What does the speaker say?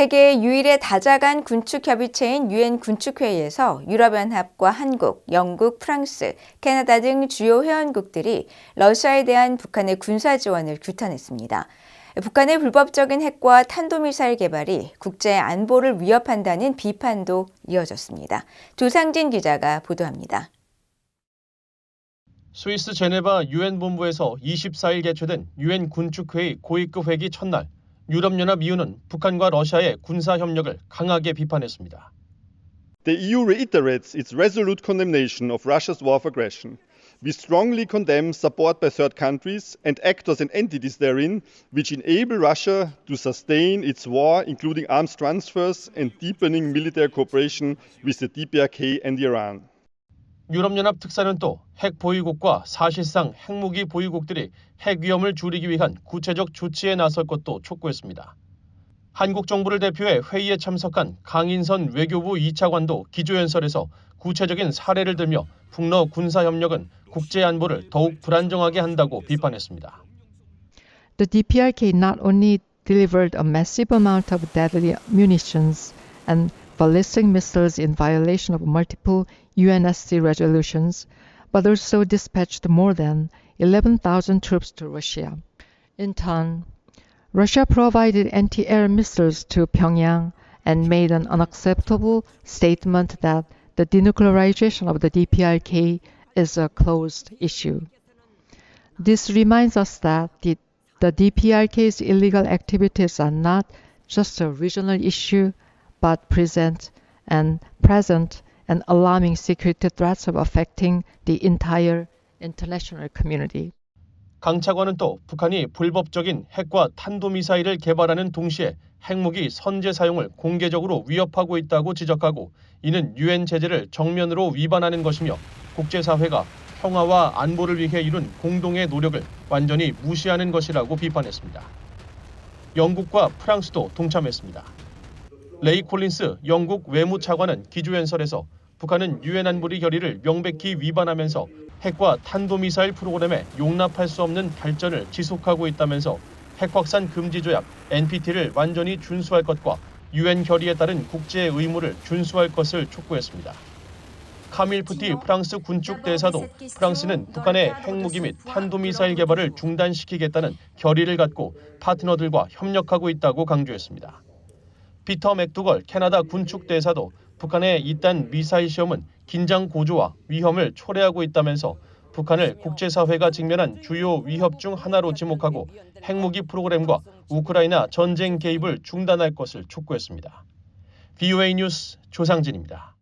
세계 유일의 다자간 군축협의체인 유엔 군축회의에서 유럽연합과 한국, 영국, 프랑스, 캐나다 등 주요 회원국들이 러시아에 대한 북한의 군사 지원을 규탄했습니다. 북한의 불법적인 핵과 탄도미사일 개발이 국제 안보를 위협한다는 비판도 이어졌습니다. 조상진 기자가 보도합니다. 스위스 제네바 유엔 본부에서 24일 개최된 유엔 군축회의 고위급 회기 첫날 유럽연합 이유는 북한과 러시아의 군사 협력을 강하게 비판했습니다. The EU reiterates its resolute condemnation of Russia's war of aggression. We strongly condemn support by third countries and actors and entities therein which enable Russia to sustain its war, including arms transfers and deepening military cooperation with the DPRK and Iran. 유럽연합 특사는 또 핵 보유국과 사실상 핵무기 보유국들이 핵 위험을 줄이기 위한 구체적 조치에 나설 것도 촉구했습니다. 한국 정부를 대표해 회의에 참석한 강인선 외교부 2차관도 기조연설에서 구체적인 사례를 들며 북러 군사 협력은 국제 안보를 더욱 불안정하게 한다고 비판했습니다. The DPRK not only delivered a massive amount of deadly munitions and ballistic missiles in violation of multiple UNSC resolutions, but also dispatched more than 11,000 troops to Russia. In turn, Russia provided anti air missiles to Pyongyang and made an unacceptable statement that the denuclearization of the DPRK is a closed issue. This reminds us that the, the DPRK's illegal activities are not just a regional issue, but present and present and alarming security threats of affecting the entire international community. 강 차관은 또 북한이 불법적인 핵과 탄도미사일을 개발하는 동시에 핵무기 선제 사용을 공개적으로 위협하고 있다고 지적하고 이는 유엔 제재를 정면으로 위반하는 것이며 국제사회가 평화와 안보를 위해 이룬 공동의 노력을 완전히 무시하는 것이라고 비판했습니다. 영국과 프랑스도 동참했습니다. 레이 콜린스 영국 외무차관은 기조연설에서 북한은 유엔 안보리 결의를 명백히 위반하면서 핵과 탄도미사일 프로그램에 용납할 수 없는 발전을 지속하고 있다면서 핵 확산 금지 조약 NPT를 완전히 준수할 것과 유엔 결의에 따른 국제 의무를 준수할 것을 촉구했습니다. 카밀 푸티 프랑스 군축 대사도 프랑스는 북한의 핵무기 및 탄도미사일 개발을 중단시키겠다는 결의를 갖고 파트너들과 협력하고 있다고 강조했습니다. 피터 맥두걸 캐나다 군축 대사도 북한의 이딴 미사일 시험은 긴장 고조와 위험을 초래하고 있다면서 북한을 국제사회가 직면한 주요 위협 중 하나로 지목하고 핵무기 프로그램과 우크라이나 전쟁 개입을 중단할 것을 촉구했습니다. VOA 뉴스 조상진입니다.